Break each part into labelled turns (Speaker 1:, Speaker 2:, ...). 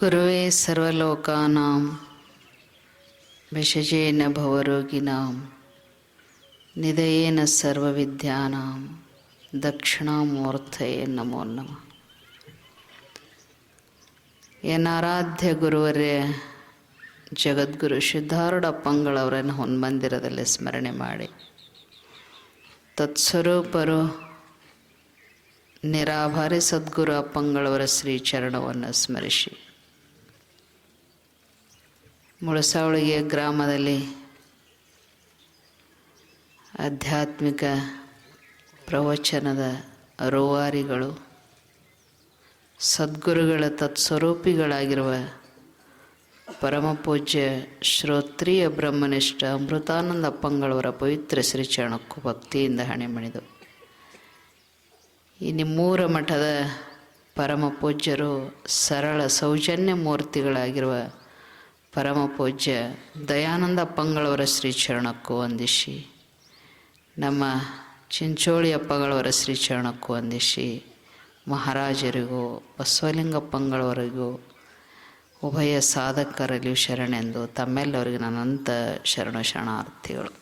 Speaker 1: ಗುರುವೇ ಸರ್ವಲೋಕಾನಾಂ ವಿಷಜೇನ ಭವರೋಗಿನಾಂ ನಿಧಯೇನ ಸರ್ವವಿದ್ಯಾನಾಂ ದಕ್ಷಿಣಾಮೂರ್ತಯೇ ನಮೋ ನಮಃ ಏನಾರಾಧ್ಯ ಗುರುವರೇ ಜಗದ್ಗುರು ಸಿದ್ಧಾರೂಢಪ್ಪಂಗಳವರನ್ನು ಹೊನ್ಮಂದಿರದಲ್ಲಿ ಸ್ಮರಣೆ ಮಾಡಿ. ತತ್ಸ್ವರೂಪರು, ನಿರಾಭಾರಿ ಸದ್ಗುರು ಅಪ್ಪಂಗಳವರ ಶ್ರೀಚರಣವನ್ನು ಸ್ಮರಿಸಿ. ಮುಳಸಾವಳಿಗೆ ಗ್ರಾಮದಲ್ಲಿ ಆಧ್ಯಾತ್ಮಿಕ ಪ್ರವಚನದ ರೋವಾರಿಗಳು ಸದ್ಗುರುಗಳ ತತ್ಸ್ವರೂಪಿಗಳಾಗಿರುವ ಪರಮಪೂಜ್ಯ ಶ್ರೋತ್ರಿಯ ಬ್ರಹ್ಮನಿಷ್ಠ ಅಮೃತಾನಂದ ಅಪ್ಪಂಗಳವರ ಪವಿತ್ರ ಶ್ರೀಚರಣಕ್ಕೂ ಭಕ್ತಿಯಿಂದ ಹಣೆ ಮಣಿದು. ಈ ನಿಮ್ಮೂರ ಮಠದ ಪರಮಪೂಜ್ಯರು ಸರಳ ಸೌಜನ್ಯ ಮೂರ್ತಿಗಳಾಗಿರುವ ಪರಮ ಪೂಜ್ಯ ದಯಾನಂದ ಅಪ್ಪಂಗಳವರ ಶ್ರೀಚರಣಕ್ಕೂ ವಂದಿಸಿ, ನಮ್ಮ ಚಿಂಚೋಳಿ ಅಪ್ಪಗಳವರ ಶ್ರೀಚರಣಕ್ಕೂ ವಂದಿಸಿ, ಮಹಾರಾಜರಿಗೂ ಬಸವಲಿಂಗಪ್ಪಂಗಳವರಿಗೂ ಉಭಯ ಸಾಧಕರಲ್ಲಿ ಶರಣೆಂದು ತಮ್ಮೆಲ್ಲವರಿಗೆ ನನ್ನಂತ ಶರಣ ಶರಣಾರ್ಥಿಗಳು.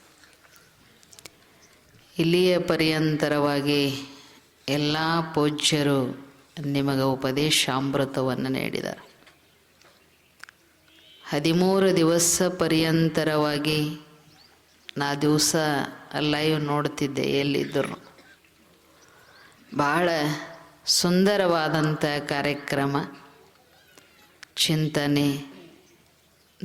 Speaker 1: ಇಲ್ಲಿಯ ಪರ್ಯಂತರವಾಗಿ ಎಲ್ಲ ಪೂಜ್ಯರು ನಿಮಗೆ ಉಪದೇಶಾಮೃತವನ್ನು ನೀಡಿದ್ದಾರೆ ಹದಿಮೂರು ದಿವಸ ಪರ್ಯಂತರವಾಗಿ ನಾ ದಿವಸ ಲೈವ್ ನೋಡ್ತಿದ್ದೆ ಎಲ್ಲಿದ್ದರು ಬಹಳ ಸುಂದರವಾದಂಥ ಕಾರ್ಯಕ್ರಮ. ಚಿಂತನೆ,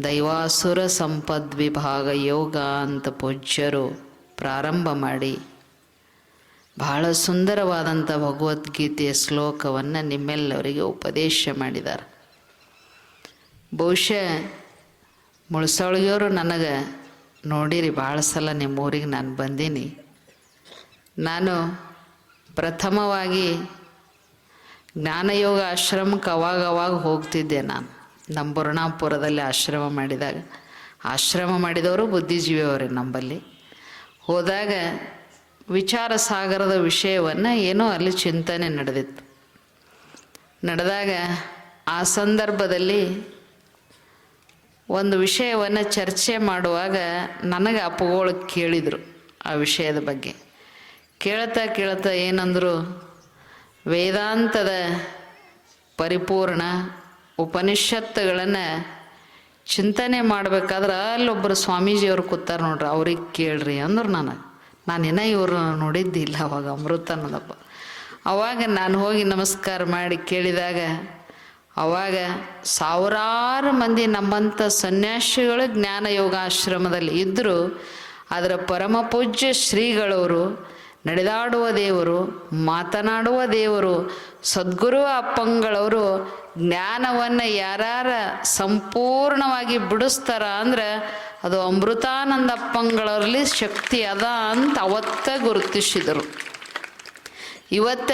Speaker 1: ದೈವಾಸುರ ಸಂಪದ್ ವಿಭಾಗ ಯೋಗ ಅಂತ ಪೂಜ್ಯರು ಪ್ರಾರಂಭ ಮಾಡಿ ಬಹಳ ಸುಂದರವಾದಂಥ ಭಗವದ್ಗೀತೆಯ ಶ್ಲೋಕವನ್ನು ನಿಮ್ಮೆಲ್ಲವರಿಗೆ ಉಪದೇಶ ಮಾಡಿದ್ದಾರೆ ಬಹುಶಃ ಮುಳಸೊಳಗಿಯವರು ನನಗೆ, ನೋಡಿರಿ ಭಾಳ ಸಲ ನಿಮ್ಮ ಊರಿಗೆ ನಾನು ಬಂದೀನಿ. ನಾನು ಪ್ರಥಮವಾಗಿ ಜ್ಞಾನಯೋಗ ಆಶ್ರಮಕ್ಕೆ ಅವಾಗ ಅವಾಗ ಹೋಗ್ತಿದ್ದೆ ನಾನು ನಮ್ಮ ಬುರ್ಣಾಪುರದಲ್ಲಿ ಆಶ್ರಮ ಮಾಡಿದಾಗ. ಆಶ್ರಮ ಮಾಡಿದವರು ಬುದ್ಧಿಜೀವಿಯವರೇ ನಂಬಲ್ಲಿ. ಹೋದಾಗ ವಿಚಾರ ಸಾಗರದ ವಿಷಯವನ್ನು ಏನೋ ಅಲ್ಲಿ ಚಿಂತನೆ ನಡೆದಿತ್ತು. ನಡೆದಾಗ ಆ ಸಂದರ್ಭದಲ್ಲಿ ಒಂದು ವಿಷಯವನ್ನು ಚರ್ಚೆ ಮಾಡುವಾಗ ನನಗೆ ಅಪ್ಪಗಳು ಕೇಳಿದರು ಆ ವಿಷಯದ ಬಗ್ಗೆ. ಕೇಳ್ತಾ ಕೇಳ್ತಾ ಏನಂದರು, ವೇದಾಂತದ ಪರಿಪೂರ್ಣ ಉಪನಿಷತ್ತುಗಳನ್ನು ಚಿಂತನೆ ಮಾಡಬೇಕಾದ್ರೆ ಅಲ್ಲೊಬ್ಬರು ಸ್ವಾಮೀಜಿಯವ್ರು ಕೂತಾರೆ ನೋಡ್ರಿ, ಅವ್ರಿಗೆ ಕೇಳ್ರಿ ಅಂದ್ರು ನಾನು ನಾನು ಇನ್ನೂ ಇವರು ನೋಡಿದ್ದಿಲ್ಲ, ಅವಾಗ ಅಮೃತ ಅನ್ನೋದಪ್ಪ. ಅವಾಗ ನಾನು ಹೋಗಿ ನಮಸ್ಕಾರ ಮಾಡಿ ಕೇಳಿದಾಗ ಅವಾಗ ಸಾವಿರಾರು ಮಂದಿ ನಮ್ಮಂಥ ಸನ್ಯಾಸಿಗಳು ಜ್ಞಾನ ಯೋಗಾಶ್ರಮದಲ್ಲಿ ಇದ್ದರೂ ಅದರ ಪರಮ ಪೂಜ್ಯ ಶ್ರೀಗಳವರು, ನಡೆದಾಡುವ ದೇವರು, ಮಾತನಾಡುವ ದೇವರು, ಸದ್ಗುರು ಅಪ್ಪಂಗಳವರು ಜ್ಞಾನವನ್ನು ಯಾರ್ಯಾರ ಸಂಪೂರ್ಣವಾಗಿ ಬಿಡಿಸ್ತಾರ ಅಂದ್ರೆ ಅದು ಅಮೃತಾನಂದ ಅಪ್ಪಂಗಳಲ್ಲಿ ಶಕ್ತಿ ಅದ ಅಂತ ಅವತ್ತ ಗುರುತಿಸಿದರು. ಇವತ್ತ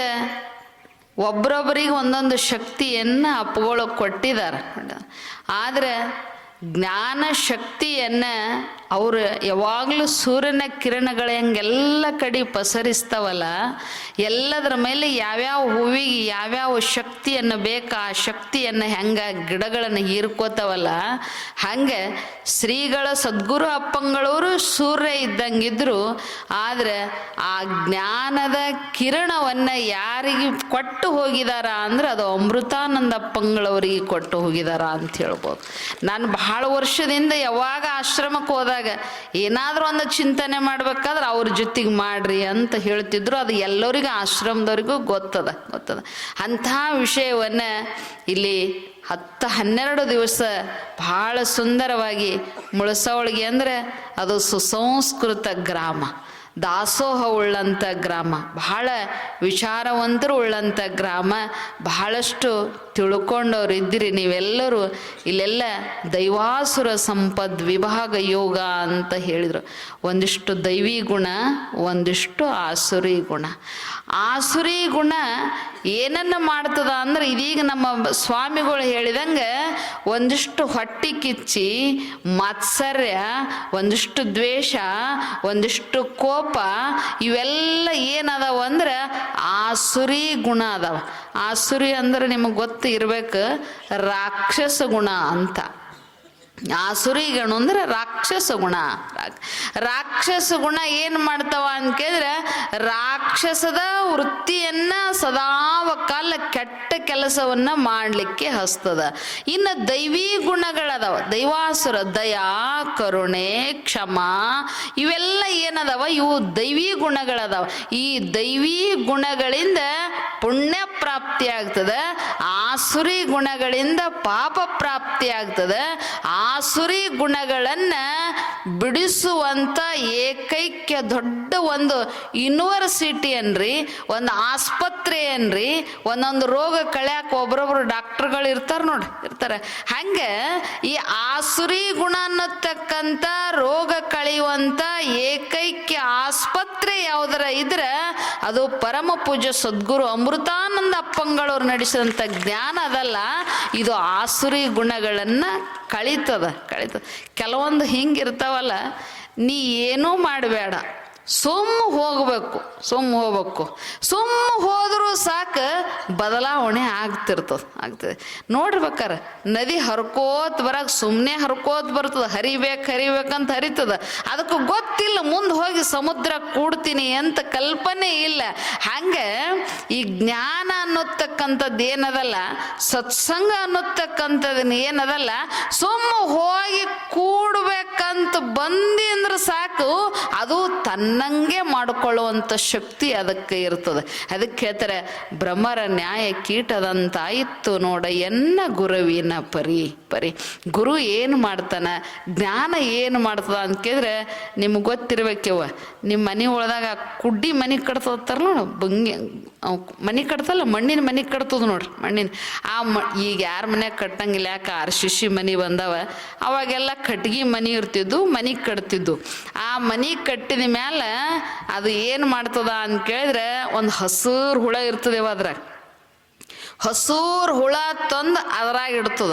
Speaker 1: ಒಬ್ರೊಬ್ಬರಿಗೆ ಒಂದೊಂದು ಶಕ್ತಿಯನ್ನು ಅಪ್ಪಗಳು ಕೊಟ್ಟಿದ್ದಾರೆ. ಆದರೆ ಜ್ಞಾನ ಶಕ್ತಿಯನ್ನು ಅವರು ಯಾವಾಗಲೂ ಸೂರ್ಯನ ಕಿರಣಗಳು ಹೆಂಗೆಲ್ಲ ಕಡೆ ಪಸರಿಸ್ತಾವಲ್ಲ, ಎಲ್ಲದರ ಮೇಲೆ ಯಾವ್ಯಾವ ಹೂವಿಗೆ ಯಾವ್ಯಾವ ಶಕ್ತಿಯನ್ನು ಬೇಕು ಆ ಶಕ್ತಿಯನ್ನು ಹೆಂಗೆ ಗಿಡಗಳನ್ನು ಹೀರ್ಕೋತಾವಲ್ಲ, ಹಂಗೆ ಶ್ರೀಗಳ ಸದ್ಗುರು ಅಪ್ಪಂಗಳವರು ಸೂರ್ಯ ಇದ್ದಂಗಿದ್ರು, ಆದರೆ ಆ ಜ್ಞಾನದ ಕಿರಣವನ್ನು ಯಾರಿಗೆ ಕೊಟ್ಟು ಹೋಗಿದಾರ ಅಂದ್ರೆ ಅದು ಅಮೃತಾನಂದ ಅಪ್ಪಂಗಳವರಿಗೆ ಕೊಟ್ಟು ಹೋಗಿದಾರ ಅಂತ ಹೇಳ್ಬೋದು. ನಾನು ಬಹಳ ವರ್ಷದಿಂದ ಯಾವಾಗ ಆಶ್ರಮಕ್ಕೆ ಹೋದಾಗ ಏನಾದರೂ ಒಂದು ಚಿಂತನೆ ಮಾಡ್ಬೇಕಾದ್ರೆ ಅವ್ರ ಜೊತೆಗೆ ಮಾಡ್ರಿ ಅಂತ ಹೇಳ್ತಿದ್ರು. ಅದು ಎಲ್ಲರಿಗೂ ಆಶ್ರಮದವ್ರಿಗೂ ಗೊತ್ತದ ಗೊತ್ತದ. ಅಂಥ ವಿಷಯವನ್ನು ಇಲ್ಲಿ ಹತ್ತು ಹನ್ನೆರಡು ದಿವಸ ಭಾಳ ಸುಂದರವಾಗಿ ಮುಳಸವಳಿಗೆ ಅಂದರೆ ಅದು ಸುಸಂಸ್ಕೃತ ಗ್ರಾಮ. ದಾಸೋಹ ಉಳ್ಳಂಥ ಗ್ರಾಮ. ಬಹಳ ವಿಚಾರವಂತರು ಉಳ್ಳಂಥ ಗ್ರಾಮ. ಬಹಳಷ್ಟು ತಿಳ್ಕೊಂಡವ್ರು ಇದ್ದೀರಿ. ನೀವೆಲ್ಲರೂ ಇಲ್ಲೆಲ್ಲ ದೈವಾಸುರ ಸಂಪದ್ ವಿಭಾಗ ಯೋಗ ಅಂತ ಹೇಳಿದರು. ಒಂದಿಷ್ಟು ದೈವಿ ಗುಣ, ಒಂದಿಷ್ಟು ಆಸುರಿ ಗುಣ. ಆಸುರಿ ಗುಣ ಏನನ್ನು ಮಾಡ್ತದ ಅಂದ್ರೆ ಇದೀಗ ನಮ್ಮ ಸ್ವಾಮಿಗಳು ಹೇಳಿದಂಗೆ ಒಂದಿಷ್ಟು ಹೊಟ್ಟಿ ಕಿಚ್ಚಿ, ಮಾತ್ಸರ್ಯ, ಒಂದಿಷ್ಟು ದ್ವೇಷ, ಒಂದಿಷ್ಟು ಕೋಪ ನೋಡಪ್ಪ ಇವೆಲ್ಲ ಏನದಾವ ಅಂದ್ರೆ ಆಸುರಿ ಗುಣ ಅದಾವ. ಆಸುರಿ ಅಂದ್ರೆ ನಿಮಗೆ ಗೊತ್ತು ಇರ್ಬೇಕು ರಾಕ್ಷಸ ಗುಣ ಅಂತ. ಆಸುರಿ ಗಣ ಅಂದ್ರೆ ರಾಕ್ಷಸ ಗುಣ. ರಾಕ್ಷಸ ಗುಣ ಏನು ಮಾಡ್ತಾವ ಅಂತ ಕೇಳಿದ್ರೆ ರಾಕ್ಷಸದ ವೃತ್ತಿಯನ್ನ ಸದಾವ ಕಾಲ ಕೆಟ್ಟ ಕೆಲಸವನ್ನ ಮಾಡಲಿಕ್ಕೆ ಹಸ್ತದ. ಇನ್ನು ದೈವಿ ಗುಣಗಳದಾವ. ದೈವಾಸುರ, ದಯಾ, ಕರುಣೆ, ಕ್ಷಮ, ಇವೆಲ್ಲ ಏನದಾವ? ಇವು ದೈವಿ ಗುಣಗಳದಾವ. ಈ ದೈವಿ ಗುಣಗಳಿಂದ ಪುಣ್ಯ ಪ್ರಾಪ್ತಿ ಆಗ್ತದೆ ಆಸುರಿ ಗುಣಗಳಿಂದ ಪಾಪ ಪ್ರಾಪ್ತಿ ಆಗ್ತದೆ ಆಸುರಿ ಗುಣಗಳನ್ನು ಬಿಡಿಸುವಂತ ಏಕೈಕ್ಯ ದೊಡ್ಡ ಒಂದು ಯೂನಿವರ್ಸಿಟಿ ಅನ್ರಿ ಒಂದು ಆಸ್ಪತ್ರೆ ಅನ್ರಿ ಒಂದೊಂದು ರೋಗ ಕಳ್ಯಾಕ ಒಬ್ರೊಬ್ರು ಡಾಕ್ಟರ್ಗಳು ಇರ್ತಾರೆ ನೋಡಿ ಇರ್ತಾರೆ. ಹಂಗೆ ಈ ಆಸುರಿ ಗುಣ ಅನ್ನತಕ್ಕಂಥ ರೋಗ ಕಳೆಯುವಂತ ಏಕೈಕ್ಯ ಆಸ್ಪತ್ರೆ ಯಾವುದರ ಇದ್ರೆ ಅದು ಪರಮ ಪೂಜ್ಯ ಸದ್ಗುರು ಅಮೃತಾನಂದ ಅಪ್ಪಂಗಳವ್ರು ನಡೆಸಿದಂಥ ಜ್ಞಾನ ಅದಲ್ಲ, ಇದು ಆಸುರಿ ಗುಣಗಳನ್ನು ಕಳೀತದ. ಕಳೀತದ ಕೆಲವೊಂದು ಹಿಂಗಿರ್ತಾವಲ್ಲ ನೀ ಏನೂ ಮಾಡಬೇಡ. ಸುಮ್ಮ ಹೋಗಬೇಕು, ಸುಮ್ಮ ಹೋಗ್ಬೇಕು. ಸುಮ್ಮ ಹೋದರೂ ಸಾಕು ಬದಲಾವಣೆ ಆಗ್ತಿರ್ತದೆ, ಆಗ್ತದೆ. ನೋಡ್ಬೇಕಾರ ನದಿ ಹರ್ಕೋತ್ ಬರಕ್ಕೆ ಸುಮ್ಮನೆ ಹರ್ಕೋತ್ ಬರ್ತದೆ, ಹರಿಬೇಕು ಹರಿಬೇಕಂತ ಹರಿತದ. ಅದಕ್ಕೆ ಗೊತ್ತಿಲ್ಲ, ಮುಂದೆ ಹೋಗಿ ಸಮುದ್ರ ಕೂಡ್ತೀನಿ ಅಂತ ಕಲ್ಪನೆ ಇಲ್ಲ. ಹಂಗೆ ಈ ಜ್ಞಾನ ಅನ್ನೋತಕ್ಕಂಥದ್ದು ಏನದಲ್ಲ, ಸತ್ಸಂಗ ಅನ್ನೋತಕ್ಕಂಥದ್ದು ಏನದಲ್ಲ, ಸುಮ್ಮ ಹೋಗಿ ಕೂಡ್ಬೇಕಂತ ಬಂದಿ ಅಂದ್ರೆ ಸಾಕು, ಅದು ತನ್ನಂಗೆ ಮಾಡಿಕೊಳ್ಳುವಂಥ ಶಕ್ತಿ ಅದಕ್ಕೆ ಇರ್ತದೆ. ಅದಕ್ಕೆ ಹೇಳ್ತಾರೆ, ಭ್ರಮರ ನ್ಯಾಯ ಕೀಟದಂತಾಯಿತು ನೋಡ, ಎನ್ನ ಗುರುವಿನ ಪರಿ ಪರಿ. ಗುರು ಏನು ಮಾಡ್ತಾನೆ, ಜ್ಞಾನ ಏನು ಮಾಡ್ತದ ಅಂತ ಕೇಳಿದ್ರೆ, ನಿಮ್ಗೆ ಗೊತ್ತಿರ್ಬೇಕಿವ ನಿಮ್ಮ ಮನೆ ಒಳದಾಗ ಕುಡ್ಡಿ ಮನೆ ಕಟ್ತದಲ್ಲ ನೋಡು, ಬಂಗಿ ಮನೆ ಕಟ್ತಲ್ಲ ಮಣ್ಣಿನ ಮನೆ ಕಟ್ತದ ನೋಡ್ರಿ ಮಣ್ಣಿನ. ಆ ಮ, ಈಗ ಯಾರ ಮನ್ಯಾಗ ಕಟ್ಟಂಗಿಲ್ಲ, ಯಾಕೆ ಆರ್ ಶಿಶಿ ಮನೆ ಬಂದವ, ಅವಾಗೆಲ್ಲ ಕಟ್ಗಿ ಮನೆ ಇರ್ತಿದ್ದು ಮನೆ ಕಟ್ತಿದ್ದು ಆ ಮನೆ ಕಟ್ಟಿದ ಮ್ಯಾಲ ಅದು ಏನು ಮಾಡ್ತದ ಅಂತ ಕೇಳಿದ್ರೆ ಒಂದು ಹಸೂರ್ ಹುಳ ಇರ್ತದೆ ಅದ್ರಾಗ. ಹಸೂರ್ ಹುಳ ತಂದು ಅದ್ರಾಗ ಇಡ್ತದ.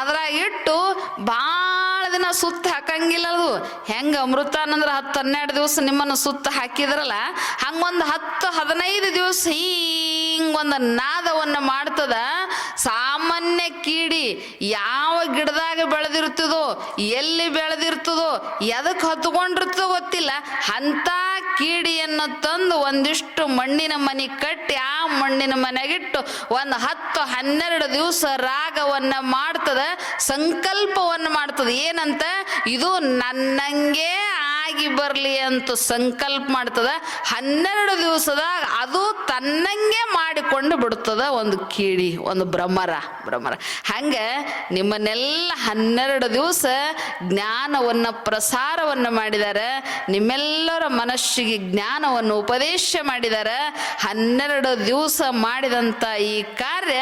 Speaker 1: ಅದ್ರಾಗ ಇಟ್ಟು ಭಾಳ ದಿನ ಸುತ್ತ ಹಾಕಂಗಿಲ್ಲ ಅದು. ಹೆಂಗೆ ಅಮೃತಾನಂದ್ರ ಹತ್ತು ಹನ್ನೆರಡು ದಿವಸ ನಿಮ್ಮನ್ನು ಸುತ್ತ ಹಾಕಿದ್ರಲ್ಲ, ಹಂಗೊಂದು ಹತ್ತು ಹದಿನೈದು ದಿವಸ ಹಿಂಗೊಂದು ನಾದವನ್ನು ಮಾಡ್ತದ. ಸಾಮಾನ್ಯ ಕೀಡಿ ಯಾವ ಗಿಡದಾಗ ಬೆಳೆದಿರ್ತದೋ, ಎಲ್ಲಿ ಬೆಳೆದಿರ್ತದೋ ಎದಕ್ಕೆ ಹತ್ಕೊಂಡಿರ್ತದೋ ಗೊತ್ತಿಲ್ಲ. ಅಂಥ ಕೀಡಿಯನ್ನು ತಂದು ಒಂದಿಷ್ಟು ಮಣ್ಣಿನ ಮನೆ ಕಟ್ಟಿ ಆ ಮಣ್ಣಿನ ಮನೆಗಿಟ್ಟು ಒಂದು ಹತ್ತು ಹನ್ನೆರಡು ದಿವಸ ರಾಗವನ್ನ ಮಾಡ್ತದೆ, ಸಂಕಲ್ಪವನ್ನು ಮಾಡ್ತದೆ. ಏನಂತ? ಇದು ನನ್ನಂಗೆ ಆಗಿ ಬರಲಿ ಅಂತ ಸಂಕಲ್ಪ ಮಾಡ್ತದ, ಹನ್ನೆರಡು ದಿವಸದಾಗ ಅದು ತನ್ನಂಗೆ ಮಾಡಿಕೊಂಡು ಬಿಡ್ತದ ಒಂದು ಕೀಡಿ, ಒಂದು ಭ್ರಮರ ಭ್ರಮರ. ಹಂಗೆ ನಿಮ್ಮನ್ನೆಲ್ಲ ಹನ್ನೆರಡು ದಿವಸ ಜ್ಞಾನವನ್ನು, ಪ್ರಸಾರವನ್ನು ಮಾಡಿದ್ದಾರೆ ನಿಮ್ಮೆಲ್ಲರ ಮನಸ್ಸಿಗೆ ಜ್ಞಾನವನ್ನು ಉಪದೇಶ ಮಾಡಿದ್ದಾರೆ ಹನ್ನೆರಡು ದಿವಸ ಮಾಡಿದಂಥ ಈ ಕಾರ್ಯ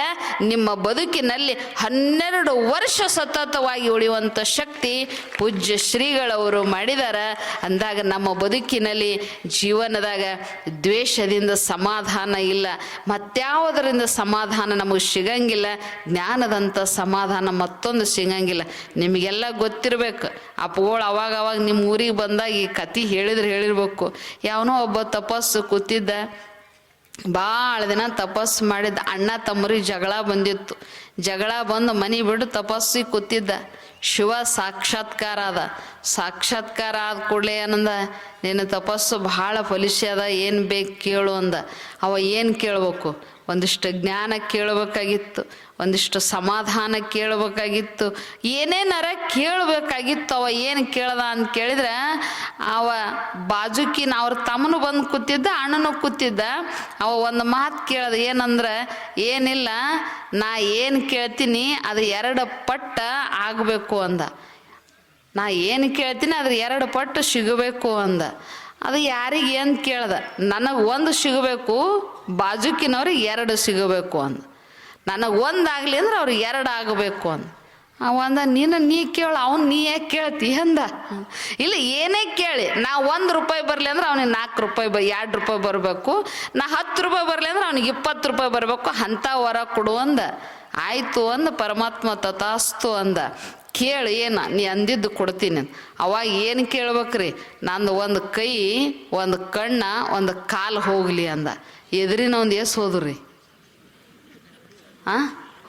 Speaker 1: ನಿಮ್ಮ ಬದುಕಿನಲ್ಲಿ ಹನ್ನೆರಡು ವರ್ಷ ಸತತವಾಗಿ ಉಳಿಯುವಂಥ ಶಕ್ತಿ ಪೂಜ್ಯ ಶ್ರೀಗಳವರು ಮಾಡಿದ್ದಾರೆ ಅಂದಾಗ ನಮ್ಮ ಬದುಕಿನಲ್ಲಿ ಜೀವನದಾಗ ದ್ವೇಷದಿಂದ ಸಮಾಧಾನ ಇಲ್ಲ. ಮತ್ಯಾವುದರಿಂದ ಸಮಾಧಾನ ನಮಗೆ ಸಿಗಂಗಿಲ್ಲ ಜ್ಞಾನದಂಥ ಸಮಾಧಾನ ಮತ್ತೊಂದು ಸಿಗಂಗಿಲ್ಲ. ನಿಮಗೆಲ್ಲ ಗೊತ್ತಿರಬೇಕು. ಅಪ್ಪಗಳು ಅವಾಗ ಅವಾಗ ನಿಮ್ಮ ಊರಿಗೆ ಬಂದಾಗ ಈ ಕತಿ ಹೇಳಿದ್ರೆ ಹೇಳಿರ್ಬೇಕು. ಯಾವನೋ ಒಬ್ಬ ತಪಸ್ಸು ಕೂತಿದ್ದ ಭಾಳ ದಿನ ತಪಸ್ಸು ಮಾಡಿದ್ದ ಅಣ್ಣ ತಮ್ಮರಿಗೆ ಜಗಳ ಬಂದಿತ್ತು. ಜಗಳ ಬಂದು ಮನೆ ಬಿಡು ತಪಸ್ಸಿಗೆ ಕೂತಿದ್ದ. ಶಿವ ಸಾಕ್ಷಾತ್ಕಾರ ಅದ ಸಾಕ್ಷಾತ್ಕಾರ ಆದ ಕೂಡಲೇ ಏನಂದ? ನಿನ್ನ ತಪಸ್ಸು ಭಾಳ ಫಲಿಸ್ಯದ ಏನು ಬೇಕು ಕೇಳು ಅಂದ. ಅವ ಏನು ಕೇಳ್ಬೇಕು? ಒಂದಿಷ್ಟು ಜ್ಞಾನ ಕೇಳಬೇಕಾಗಿತ್ತು, ಒಂದಿಷ್ಟು ಸಮಾಧಾನ ಕೇಳಬೇಕಾಗಿತ್ತು ಏನೇನಾರ ಕೇಳಬೇಕಾಗಿತ್ತು, ಅವ ಏನು ಕೇಳ್ದ ಅಂತ ಕೇಳಿದ್ರೆ, ಅವ ಬಾಜುಕಿನ ಅವ್ರ ತಮ್ಮನು ಬಂದು ಕೂತಿದ್ದ, ಅಣ್ಣನು ಕೂತಿದ್ದ, ಅವ ಒಂದು ಮಾತು ಕೇಳ್ದ, ಏನಂದ್ರೆ, ಏನಿಲ್ಲ, ನಾ ಏನು ಕೇಳ್ತೀನಿ, ಅದು ಎರಡು ಪಟ್ಟ ಆಗಬೇಕು ಅಂದ. ನಾ ಏನು ಕೇಳ್ತೀನಿ, ಅದ್ರ ಎರಡು ಪಟ್ಟು ಸಿಗಬೇಕು ಅಂದ. ಅದು ಯಾರಿಗೆ ಏನು ಕೇಳ್ದೆ? ನನಗೆ ಒಂದು ಸಿಗಬೇಕು ಬಾಜುಕಿನವ್ರಿಗೆ ಎರಡು ಸಿಗಬೇಕು ಅಂದ. ನನಗೆ ಒಂದು ಆಗಲಿ ಅಂದ್ರೆ ಅವ್ರಿಗೆ ಎರಡು ಆಗಬೇಕು ಅಂದ. ಅವಂದ ನೀನು ನೀ ಕೇಳು, ಅವ್ನು ನೀ ಯಾಕೆ ಕೇಳ್ತಿ ಅಂದ. ಇಲ್ಲ ಏನೇ ಕೇಳಿ, ನಾ ಒಂದು ರೂಪಾಯಿ ಬರಲಿ ಅಂದ್ರೆ ಅವ್ನಿಗೆ ನಾಲ್ಕು ರೂಪಾಯಿ ಬ, ಎರಡು ರೂಪಾಯಿ ಬರಬೇಕು, ನಾ ಹತ್ತು ರೂಪಾಯಿ ಬರಲಿ ಅಂದ್ರೆ ಅವ್ನಿಗೆ ಇಪ್ಪತ್ತು ರೂಪಾಯಿ ಬರಬೇಕು, ಅಂಥ ವರ ಕೊಡು ಅಂದ. ಆಯಿತು ಅಂದ, ಪರಮಾತ್ಮ ತಥಾಸ್ತು ಅಂದ. ಕೇಳು ಏನು ನೀ ಅಂದಿದ್ದು ಕೊಡ್ತೀನಿ ಅವಾಗ ಏನು ಕೇಳ್ಬೇಕ್ರಿ? ನಂದು ಒಂದು ಕೈ, ಒಂದು ಕಣ್ಣ, ಒಂದು ಕಾಲು ಹೋಗಲಿ ಅಂದ. ಎದುರಿನ ಒಂದು ಎಸ್ ಹೋದ್ರಿ? ಆ?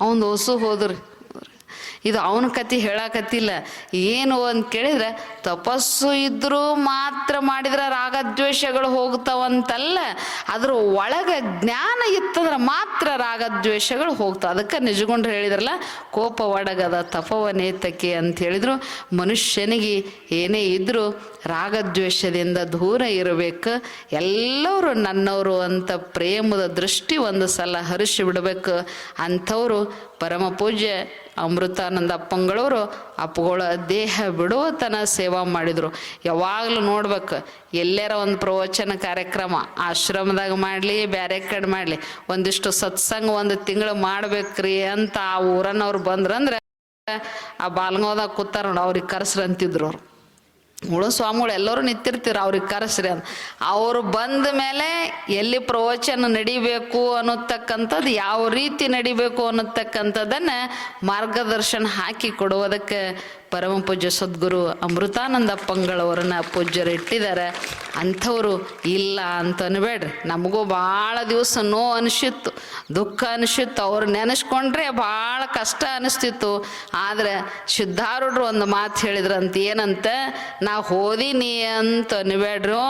Speaker 1: ಅವನು ಹೊಸು ಹೋದ್ರಿ. ಇದು ಅವನ ಕತೆ ಹೇಳಕತ್ತಿಲ್ಲ. ಏನು ಅಂತ ಕೇಳಿದ್ರೆ, ತಪಸ್ಸು ಇದ್ರೂ ಮಾತ್ರ ಮಾಡಿದ್ರೆ ರಾಗದ್ವೇಷಗಳು ಹೋಗ್ತಾವಂತಲ್ಲ ಅದ್ರ ಒಳಗೆ ಜ್ಞಾನ ಇತ್ತಂದ್ರೆ ಮಾತ್ರ ರಾಗದ್ವೇಷಗಳು ಹೋಗ್ತಾವ. ಅದಕ್ಕೆ ನಿಜಗೊಂಡ್ರು ಹೇಳಿದ್ರಲ್ಲ, ಕೋಪ ಒಡಗದ ತಪವನೇತಕ್ಕೆ ಅಂತ ಹೇಳಿದ್ರು. ಮನುಷ್ಯನಿಗೆ ಏನೇ ಇದ್ದರೂ ರಾಗದ್ವೇಷದಿಂದ ದೂರ ಇರಬೇಕು. ಎಲ್ಲರೂ ನನ್ನವರು ಅಂತ ಪ್ರೇಮದ ದೃಷ್ಟಿ ಒಂದು ಸಲ ಹರಿಸಿ ಬಿಡಬೇಕು. ಅಂಥವರು ಪರಮ ಪೂಜ್ಯ ಅಮೃತಾನಂದ ಅಪ್ಪಂಗಳವರು ಅಪ್ಪಗಳ ದೇಹ ಬಿಡುವ ತನ ಸೇವಾ ಮಾಡಿದರು. ಯಾವಾಗಲೂ ನೋಡ್ಬೇಕು, ಎಲ್ಲರ ಒಂದು ಪ್ರವಚನ ಕಾರ್ಯಕ್ರಮ, ಆಶ್ರಮದಾಗ ಮಾಡಲಿ ಬೇರೆ ಕಡೆ ಮಾಡಲಿ, ಒಂದಿಷ್ಟು ಸತ್ಸಂಗ ಒಂದು ತಿಂಗಳು ಮಾಡ್ಬೇಕ್ರಿ ಅಂತ ಆ ಊರನ್ನವ್ರು ಬಂದ್ರಂದ್ರೆ ಆ ಬಾಲ್ಗೋದಾಗ ಕೂತಾರ ಅವ್ರಿಗೆ ಕರ್ಸ್ರಂತಿದ್ರು ಅವ್ರು. ಉಳು ಸ್ವಾಮಿಗಳು ಎಲ್ಲರೂ ನಿಂತಿರ್ತೀರ, ಅವ್ರಿಗೆ ಕರೆಸ್ರಿ ಅಂತ. ಅವರು ಬಂದ ಮೇಲೆ ಎಲ್ಲಿ ಪ್ರವಚನ ನಡಿಬೇಕು ಅನ್ನೋತಕ್ಕಂಥದ್ದು ಯಾವ ರೀತಿ ನಡಿಬೇಕು ಅನ್ನತಕ್ಕಂಥದ್ದನ್ನ ಮಾರ್ಗದರ್ಶನ ಹಾಕಿ ಕೊಡುವುದಕ್ಕೆ ಪರಮ ಪೂಜ್ಯ ಸದ್ಗುರು ಅಮೃತಾನಂದ ಅಮೃತಾನಂದಪ್ಪಂಗಳವರನ್ನ ಪೂಜ್ಯರು ಇಟ್ಟಿದ್ದಾರೆ ಅಂಥವರು ಇಲ್ಲ ಅಂತ ಅನ್ಬೇಡ್ರಿ. ನಮಗೂ ಭಾಳ ದಿವಸ ನೋವು ಅನಿಸಿತ್ತು, ದುಃಖ ಅನಿಸಿತ್ತು, ಅವ್ರು ನೆನೆಸ್ಕೊಂಡ್ರೆ ಭಾಳ ಕಷ್ಟ ಅನಿಸ್ತಿತ್ತು. ಆದರೆ ಸಿದ್ಧಾರೂಢರು ಒಂದು ಮಾತು ಹೇಳಿದ್ರಂತ, ಏನಂತ? ನಾ ಹೋದಿನಿ ಅಂತ ಅನ್ಬೇಡ್ರು.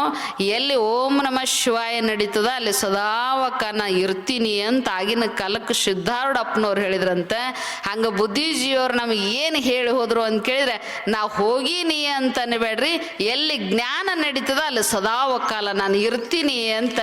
Speaker 1: ಎಲ್ಲಿ ಓಂ ನಮ ಶಿವಾಯ ನಡೀತದ, ಅಲ್ಲಿ ಸದಾವಕ ನಾ ಇರ್ತೀನಿ ಅಂತ ಆಗಿನ ಕಾಲಕ್ಕೆ ಸಿದ್ಧಾರೂಢ ಅಪ್ಪನವ್ರು ಹೇಳಿದ್ರಂತೆ. ಹಂಗೆ ಬುದ್ಧಿಜೀವಿಯವ್ರು ನಮಗೆ ಏನು ಹೇಳಿ ಹೋದ್ರು ಅಂತ ಕೇಳಿದ್ರೆ, ನಾವು ಹೋಗೀನಿ ಅಂತ ಅನ್ಬೇಡ್ರಿ, ಎಲ್ಲಿ ಜ್ಞಾನ ನಡೀತದ ಅಲ್ಲಿ ಸದಾ ಒಕ್ಕಾಲ ನಾನು ಇರ್ತೀನಿ ಅಂತ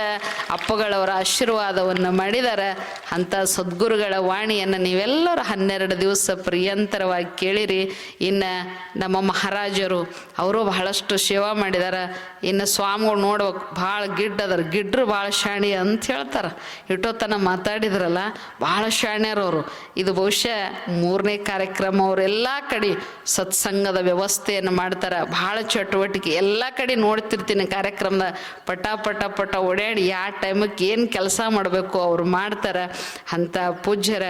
Speaker 1: ಅಪ್ಪಗಳವರ ಆಶೀರ್ವಾದವನ್ನು ಮಾಡಿದ್ದಾರೆ ಅಂತ ಸದ್ಗುರುಗಳ ವಾಣಿಯನ್ನು ನೀವೆಲ್ಲರೂ ಹನ್ನೆರಡು ದಿವಸ ಪ್ರಿಯಂತರವಾಗಿ ಕೇಳಿರಿ. ಇನ್ನು ನಮ್ಮ ಮಹಾರಾಜರು, ಅವರು ಬಹಳಷ್ಟು ಸೇವಾ ಮಾಡಿದ್ದಾರೆ ಇನ್ನು ಸ್ವಾಮಿಗಳು ನೋಡ್ಬೇಕು, ಭಾಳ ಅದರ. ಗಿಡ್ರು ಭಾಳ ಶಾಣಿ ಅಂತ ಹೇಳ್ತಾರೆ. ಇಟ್ಟೋತನ ಮಾತಾಡಿದ್ರಲ್ಲ, ಭಾಳ ಶಾಣ್ಯರವರು ಇದು ಬಹುಶಃ ಮೂರನೇ ಕಾರ್ಯಕ್ರಮ ಅವರೆಲ್ಲ ಕಡೆ ಸತ್ಸಂಗದ ವ್ಯವಸ್ಥೆಯನ್ನು ಮಾಡ್ತಾರೆ. ಭಾಳ ಚಟುವಟಿಕೆ. ಎಲ್ಲ ಕಡೆ ನೋಡ್ತಿರ್ತೀನಿ ಕಾರ್ಯಕ್ರಮದ. ಪಟ ಪಟ ಪಟ ಓಡಾಡಿ ಯಾವ ಟೈಮಕ್ಕೆ ಏನು ಕೆಲಸ ಮಾಡಬೇಕು ಅವ್ರು ಮಾಡ್ತಾರೆ. ಅಂಥ ಪೂಜ್ಯರ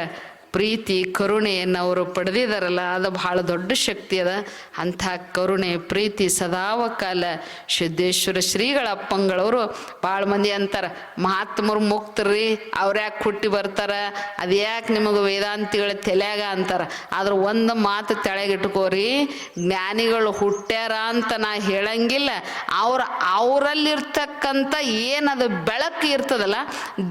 Speaker 1: ಪ್ರೀತಿ, ಕರುಣೆಯನ್ನು ಅವರು ಪಡೆದಿದ್ದಾರಲ್ಲ ಅದು ಬಹಳ ದೊಡ್ಡ ಶಕ್ತಿ ಅದ. ಅಂಥ ಕರುಣೆ, ಪ್ರೀತಿ ಸದಾವ ಕಾಲ ಸಿದ್ದೇಶ್ವರ ಶ್ರೀಗಳ ಅಪ್ಪಂಗಳವರು ಭಾಳ ಮಂದಿ ಅಂತಾರೆ. ಮಹಾತ್ಮರು ಮುಕ್ತರಿ ಅವ್ರು ಯಾಕೆ ಹುಟ್ಟಿ ಬರ್ತಾರೆ? ಅದು ಯಾಕೆ ನಿಮಗೆ ವೇದಾಂತಿಗಳ ತಲೆಯಾಗ ಅಂತಾರೆ. ಆದ್ರೆ ಒಂದು ಮಾತು ತೆಳಗಿಟ್ಕೋರಿ ಜ್ಞಾನಿಗಳು ಹುಟ್ಟ್ಯಾರ ಅಂತ ನಾ ಹೇಳಂಗಿಲ್ಲ. ಅವ್ರು ಅವರಲ್ಲಿರ್ತಕ್ಕಂಥ ಏನದು ಬೆಳಕು ಇರ್ತದಲ್ಲ,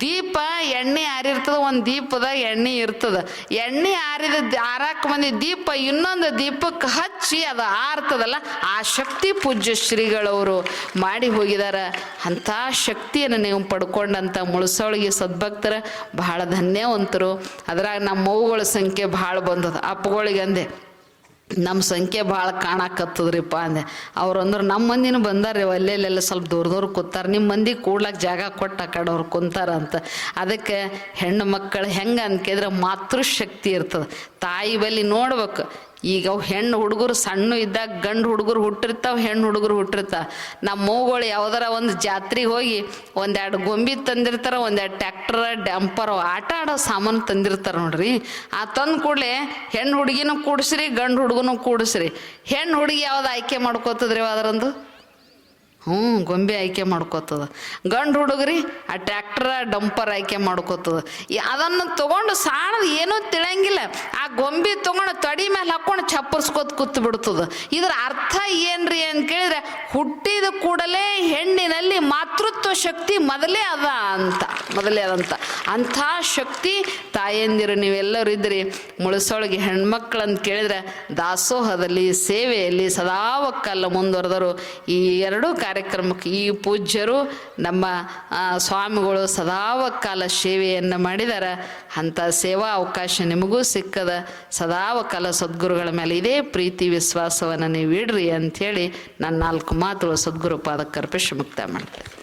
Speaker 1: ದೀಪ ಎಣ್ಣೆ ಯಾರಿರ್ತದ, ಒಂದು ದೀಪದ ಎಣ್ಣೆ ಇರ್ತದ. ಎಣ್ಣೆ ಆರಿದ ಆರಾಕ್ ಮಂದಿ ದೀಪ, ಇನ್ನೊಂದು ದೀಪಕ್ಕೆ ಹಚ್ಚಿ ಅದು ಆರ್ತದಲ್ಲ, ಆ ಶಕ್ತಿ ಪೂಜ್ಯ ಶ್ರೀಗಳವರು ಮಾಡಿ ಹೋಗಿದಾರ. ಅಂಥ ಶಕ್ತಿಯನ್ನು ನೀವು ಪಡ್ಕೊಂಡಂಥ ಮುಳಸೋಳಿಗೆ ಸದ್ಭಕ್ತರ ಬಹಳ ಧನ್ಯವಂತರು. ಅದ್ರಾಗ ಮಗುಗಳ ಸಂಖ್ಯೆ ಭಾಳ ಬಂದದ. ಅಪ್ಪಗಳಿಗಂದೆ. ನಮ್ಮ ಸಂಖ್ಯೆ ಭಾಳ ಕಾಣಾಕತ್ತದ್ರಿಪ್ಪ ಅಂದೆ. ಅವ್ರು ಅಂದ್ರೆ ನಮ್ಮ ಮಂದಿನ ಬಂದಾರ್ರಿ ಅಲ್ಲೆಲ್ಲೆಲ್ಲ ಸ್ವಲ್ಪ ದೂರ ದೂರ ಕೂತಾರ. ನಿಮ್ಮ ಮಂದಿ ಕೂಡ್ಲಕ್ಕೆ ಜಾಗ ಕೊಟ್ಟು ಆ ಕಡೆ ಅವ್ರು ಕುಂತಾರ ಅಂತ. ಅದಕ್ಕೆ ಹೆಣ್ಣು ಮಕ್ಕಳು ಹೆಂಗೆ ಅನ್ಕಿದ್ರೆ ಮಾತೃಶಕ್ತಿ ಇರ್ತದೆ. ತಾಯಿ ಬಲ್ಲಿ ನೋಡ್ಬೇಕು. ಈಗ ಅವು ಹೆಣ್ಣು ಹುಡುಗರು ಸಣ್ಣ ಇದ್ದಾಗ ಗಂಡು ಹುಡುಗರು ಹುಟ್ಟಿರ್ತಾವ, ಹೆಣ್ಣು ಹುಡುಗರು ಹುಟ್ಟಿರ್ತಾವ. ನಮ್ಮ ಮೂಗಳು ಯಾವ್ದಾರ ಒಂದು ಜಾತ್ರೆಗೆ ಹೋಗಿ ಒಂದೆರಡು ಗೊಂಬಿ ತಂದಿರ್ತಾರ, ಒಂದೆರಡು ಟ್ಯಾಕ್ಟರ್ ಡ್ಯಾಂಪರ್ ಆಟ ಆಡೋ ಸಾಮಾನು ತಂದಿರ್ತಾರ ನೋಡ್ರಿ. ಆ ತಂದು ಕೂಡಲೇ ಹೆಣ್ಣು ಹುಡುಗಿನೂ ಕೂಡಿಸ್ರಿ, ಗಂಡು ಹುಡುಗನೂ ಕೂಡಿಸ್ರಿ. ಹೆಣ್ಣು ಹುಡುಗಿ ಯಾವ್ದು ಆಯ್ಕೆ ಮಾಡ್ಕೋತದ್ರಿ ಅದರಂದು? ಹ್ಞೂ, ಗೊಂಬೆ ಆಯ್ಕೆ ಮಾಡ್ಕೋತದ. ಗಂಡು ಹುಡುಗ್ರಿ, ಆ ಟ್ರ್ಯಾಕ್ಟರ್ ಡಂಪರ್ ಆಯ್ಕೆ ಮಾಡ್ಕೋತದ. ಅದನ್ನು ತಗೊಂಡು ಸಾಣದ ಏನೂ ತಿಳಿಯಂಗಿಲ್ಲ. ಆ ಗೊಂಬೆ ತಗೊಂಡು ತಡಿ ಮೇಲೆ ಹಾಕೊಂಡು ಚಪ್ಪರ್ಸ್ಕೊತ ಕೂತ್ ಬಿಡ್ತದ ಇದ್ರ ಅರ್ಥ ಏನ್ರಿ ಅಂತ ಕೇಳಿದ್ರೆ, ಹುಟ್ಟಿದ ಕೂಡಲೇ ಹೆಣ್ಣಿನಲ್ಲಿ ಮಾತೃತ್ವ ಶಕ್ತಿ ಮೊದಲೇ ಅದ ಅಂತ, ಮೊದಲೇ ಅದಂತ ಅಂಥ ಶಕ್ತಿ ತಾಯಂದಿರು ನೀವೆಲ್ಲರೂ ಇದ್ರಿ. ಮುಳಸೊಳಗೆ ಹೆಣ್ಮಕ್ಳು ಅಂತ ಕೇಳಿದ್ರೆ, ದಾಸೋಹದಲ್ಲಿ, ಸೇವೆಯಲ್ಲಿ ಸದಾವಕ್ಕಲ್ಲ ಮುಂದುವರೆದರು. ಈ ಎರಡೂ ಕಾರ್ಯಕ್ರಮಕ್ಕೆ ಈ ಪೂಜ್ಯರು ನಮ್ಮ ಸ್ವಾಮಿಗಳು ಸದಾವಕಾಲ ಸೇವೆಯನ್ನು ಮಾಡಿದ್ದಾರೆ ಅಂಥ ಸೇವಾ ಅವಕಾಶ ನಿಮಗೂ ಸಿಕ್ಕದ. ಸದಾವಕಾಲ ಸದ್ಗುರುಗಳ ಮೇಲೆ ಇದೇ ಪ್ರೀತಿ ವಿಶ್ವಾಸವನ್ನು ನೀವು ಇಡ್ರಿ ಅಂಥೇಳಿ ನನ್ನ ನಾಲ್ಕು ಮಾತುಗಳು ಸದ್ಗುರು ಪಾದಕ್ಕೆ ಅರ್ಪಿಸಿ ಮುಕ್ತ ಮಾಡ್ತೇನೆ.